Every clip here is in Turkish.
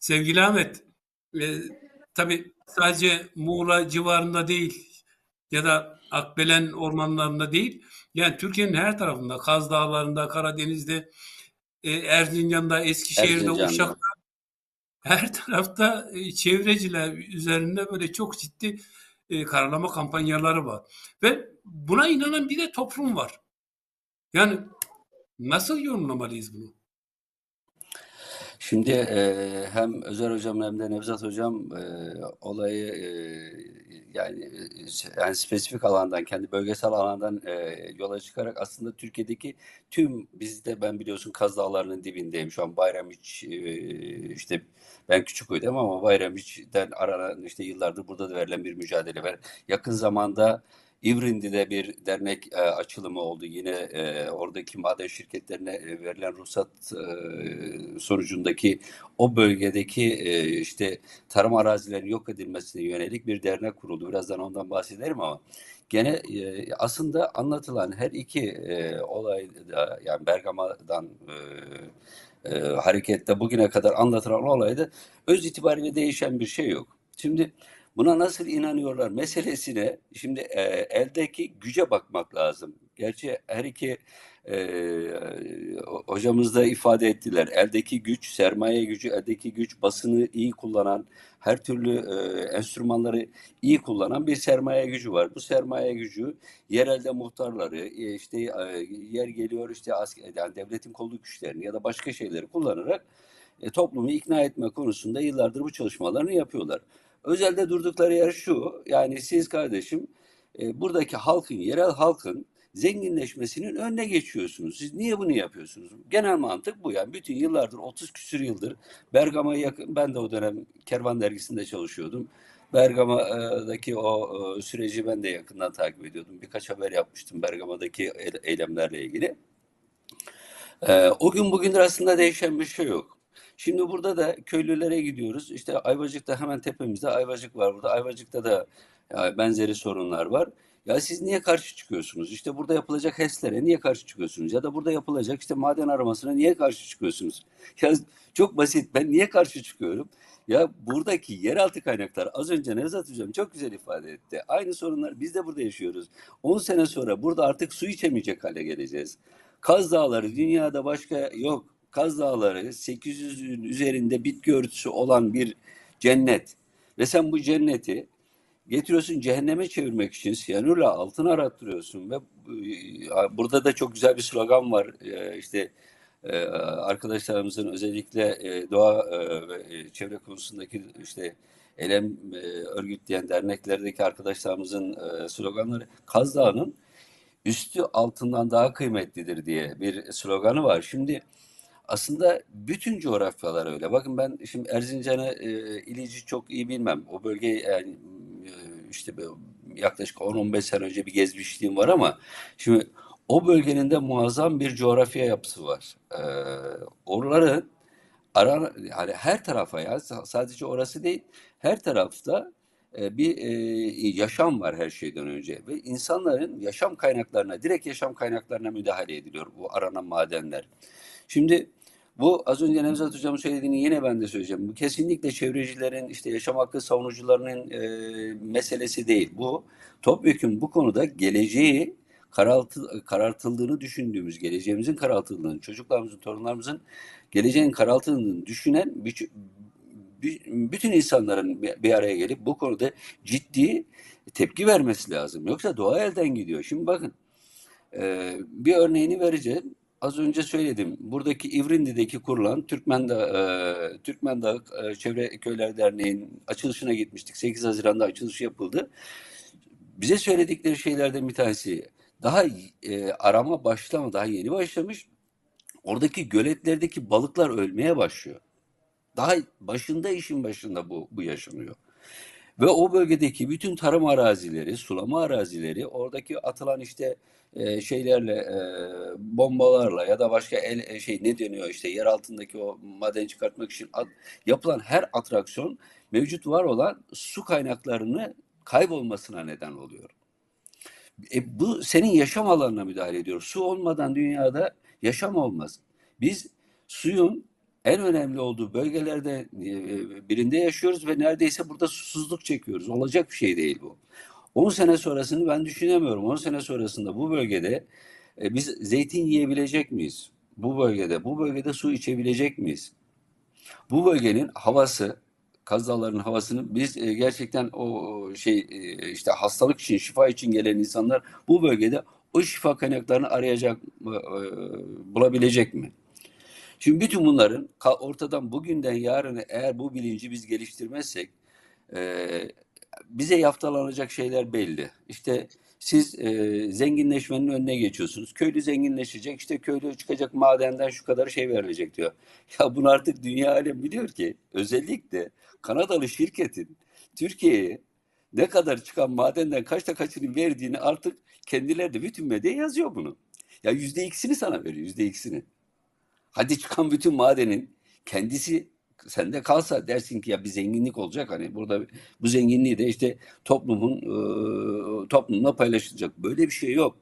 Sevgili Ahmet, e, tabii sadece Muğla civarında değil ya da Akbelen ormanlarında değil, yani Türkiye'nin her tarafında, Kaz Dağları'nda, Karadeniz'de, e, Erzincan'da, Eskişehir'de, Erzincan'da. Uşak'ta, her tarafta e, çevreciler üzerinde böyle çok ciddi e, karalama kampanyaları var. Ve buna inanan bir de toplum var. Yani nasıl yorumlamalıyız bunu? Şimdi e, hem Özer Hocam hem de Nevzat Hocam e, olayı e, yani yani spesifik alandan kendi bölgesel alandan e, yola çıkarak aslında Türkiye'deki tüm bizde ben biliyorsun Kaz Dağları'nın dibindeyim şu an Bayramiç e, işte ben Küçüköy'deyim ama Bayramiç'ten aranan işte yıllardır burada da verilen bir mücadele var. Yakın zamanda İvrindi'de bir dernek e, açılımı oldu. Yine e, oradaki maden şirketlerine e, verilen ruhsat e, sonucundaki o bölgedeki e, işte tarım arazilerinin yok edilmesine yönelik bir dernek kuruldu. Birazdan ondan bahsederim ama gene e, aslında anlatılan her iki e, olayda yani Bergama'dan e, e, harekette bugüne kadar anlatılan olayda öz itibariyle değişen bir şey yok. Şimdi Buna nasıl inanıyorlar meselesine şimdi e, eldeki güce bakmak lazım. Gerçi her iki e, hocamız da ifade ettiler. Eldeki güç, sermaye gücü, eldeki güç basını iyi kullanan, her türlü e, enstrümanları iyi kullanan bir sermaye gücü var. Bu sermaye gücü yerelde muhtarları, e, işte e, yer geliyor işte asker, yani devletin kolluk güçlerini ya da başka şeyleri kullanarak e, toplumu ikna etme konusunda yıllardır bu çalışmalarını yapıyorlar. Özelde durdukları yer şu, yani siz kardeşim e, buradaki halkın, yerel halkın zenginleşmesinin önüne geçiyorsunuz. Siz niye bunu yapıyorsunuz? Genel mantık bu yani. Bütün yıllardır, 30 küsür yıldır Bergama'ya yakın, ben de o dönem Kervan Dergisi'nde çalışıyordum. Bergama'daki o e, süreci ben de yakından takip ediyordum. Birkaç haber yapmıştım Bergama'daki eylemlerle ilgili. E, o gün bugündür aslında değişen bir şey yok. Şimdi burada da köylülere gidiyoruz. İşte Ayvacık'ta hemen tepemizde Ayvacık var. Burada Ayvacık'ta da ya, benzeri sorunlar var. Ya siz niye karşı çıkıyorsunuz? İşte burada yapılacak HES'lere niye karşı çıkıyorsunuz? Ya da burada yapılacak işte maden aramasına niye karşı çıkıyorsunuz? Ya çok basit. Ben niye karşı çıkıyorum? Ya buradaki yeraltı kaynaklar az önce Nevzat Hocam çok güzel ifade etti. Aynı sorunlar biz de burada yaşıyoruz. 10 sene sonra burada artık su içemeyecek hale geleceğiz. Kaz Dağları dünyada başka yok. Kaz Dağları 800'ün üzerinde bitki örtüsü olan bir cennet. Ve sen bu cenneti getiriyorsun cehenneme çevirmek için siyanürle altın arattırıyorsun ve e, burada da çok güzel bir slogan var e, işte e, arkadaşlarımızın özellikle doğa ve çevre konusundaki işte elem örgütleyen derneklerdeki arkadaşlarımızın sloganları Kaz Dağı'nın üstü altından daha kıymetlidir diye bir sloganı var. Şimdi aslında bütün coğrafyalar öyle. Bakın ben şimdi Erzincan'ı e, İlici çok iyi bilmem. O bölgeyi yani e, işte yaklaşık 10-15 sene önce bir gezmişliğim var ama şimdi o bölgenin de muazzam bir coğrafya yapısı var. E, oraların ara, yani her tarafa ya sadece orası değil her tarafta e, bir e, yaşam var her şeyden önce ve insanların yaşam kaynaklarına direkt yaşam kaynaklarına müdahale ediliyor bu aranan madenler. Şimdi bu az önce Nevzat Hocam'ın söylediğini yine ben de söyleyeceğim. Bu kesinlikle çevrecilerin, işte yaşam hakkı savunucularının e, meselesi değil. Bu topyekun bu konuda geleceği karaltı, karartıldığını düşündüğümüz, geleceğimizin karartıldığını, çocuklarımızın, torunlarımızın geleceğin karartıldığını düşünen bütün insanların bir araya gelip bu konuda ciddi tepki vermesi lazım. Yoksa doğa elden gidiyor. Şimdi bakın bir örneğini vereceğim az önce söyledim. Buradaki İvrindi'deki kurulan Türkmen Dağı, e, Türkmen Dağı e, Çevre Köyler Derneği'nin açılışına gitmiştik. 8 Haziran'da açılış yapıldı. Bize söyledikleri şeylerden bir tanesi daha e, arama başlama daha yeni başlamış. Oradaki göletlerdeki balıklar ölmeye başlıyor. Daha başında işin başında bu, bu yaşanıyor. Ve o bölgedeki bütün tarım arazileri, sulama arazileri, oradaki atılan işte e, şeylerle, e, bombalarla ya da başka el, e, şey ne deniyor işte yer altındaki o maden çıkartmak için at, yapılan her atraksiyon mevcut var olan su kaynaklarını kaybolmasına neden oluyor. E, bu senin yaşam alanına müdahale ediyor. Su olmadan dünyada yaşam olmaz. Biz suyun en önemli olduğu bölgelerde e, birinde yaşıyoruz ve neredeyse burada susuzluk çekiyoruz. Olacak bir şey değil bu. 10 sene sonrasını ben düşünemiyorum. 10 sene sonrasında bu bölgede e, biz zeytin yiyebilecek miyiz? Bu bölgede, bu bölgede su içebilecek miyiz? Bu bölgenin havası, Kaz Dağları'nın havasını biz e, gerçekten o şey e, işte hastalık için, şifa için gelen insanlar bu bölgede o şifa kaynaklarını arayacak, mı, e, bulabilecek mi? Şimdi bütün bunların ortadan bugünden yarına eğer bu bilinci biz geliştirmezsek e, bize yaftalanacak şeyler belli. İşte siz e, zenginleşmenin önüne geçiyorsunuz. Köylü zenginleşecek. İşte köylü çıkacak madenden şu kadar şey verilecek diyor. Ya bunu artık dünya alem biliyor ki özellikle Kanadalı şirketin Türkiye'ye ne kadar çıkan madenden kaçta kaçını verdiğini artık kendileri de bütün medya yazıyor bunu. Ya yüzde ikisini sana veriyor yüzde ikisini. Hadi çıkan bütün madenin kendisi sende kalsa dersin ki ya bir zenginlik olacak hani burada bu zenginliği de işte toplumun e, toplumla paylaşılacak. Böyle bir şey yok.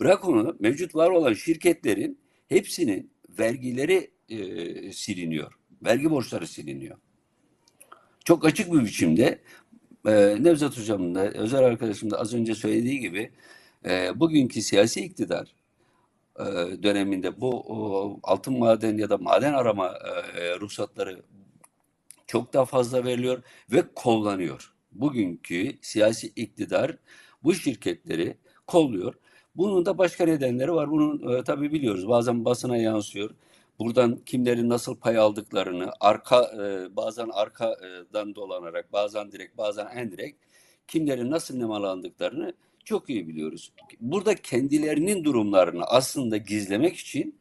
Bırak onu mevcut var olan şirketlerin hepsinin vergileri e, siliniyor. Vergi borçları siliniyor. Çok açık bir biçimde e, Nevzat Hocam'ın da özel arkadaşım da az önce söylediği gibi e, bugünkü siyasi iktidar e, döneminde bu altın maden ya da maden arama e, ruhsatları çok daha fazla veriliyor ve kollanıyor. Bugünkü siyasi iktidar bu şirketleri kolluyor. Bunun da başka nedenleri var. Bunun e, tabii biliyoruz. Bazen basına yansıyor. Buradan kimlerin nasıl pay aldıklarını, arka e, bazen arkadan dolanarak, bazen direkt, bazen endirekt kimlerin nasıl nemalandıklarını çok iyi biliyoruz. Burada kendilerinin durumlarını aslında gizlemek için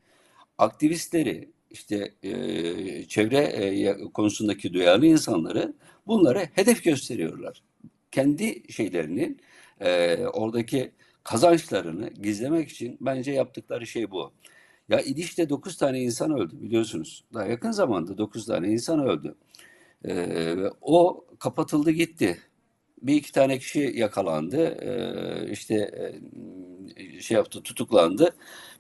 aktivistleri, işte e, çevre e, konusundaki duyarlı insanları bunları hedef gösteriyorlar. Kendi şeylerinin e, oradaki kazançlarını gizlemek için bence yaptıkları şey bu. Ya İdiş'te 9 tane insan öldü biliyorsunuz. Daha yakın zamanda 9 tane insan öldü. E, o kapatıldı gitti. Bir iki tane kişi yakalandı. E, işte e, şey yaptı tutuklandı.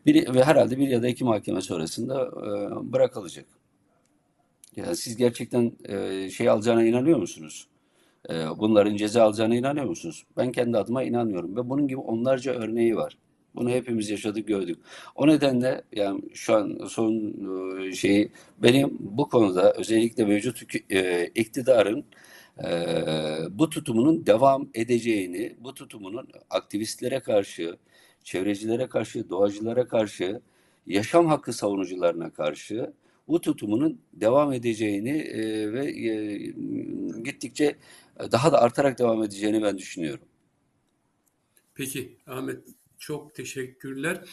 Bir, ve herhalde bir ya da iki mahkeme sonrasında e, bırakılacak. Yani siz gerçekten e, şey alacağına inanıyor musunuz? Bunların ceza alacağına inanıyor musunuz? Ben kendi adıma inanmıyorum ve bunun gibi onlarca örneği var. Bunu hepimiz yaşadık, gördük. O nedenle yani şu an son şeyi benim bu konuda özellikle mevcut iktidarın bu tutumunun devam edeceğini, bu tutumunun aktivistlere karşı, çevrecilere karşı, doğacılara karşı, yaşam hakkı savunucularına karşı bu tutumunun devam edeceğini e, ve e, gittikçe daha da artarak devam edeceğini ben düşünüyorum. Peki Ahmet çok teşekkürler.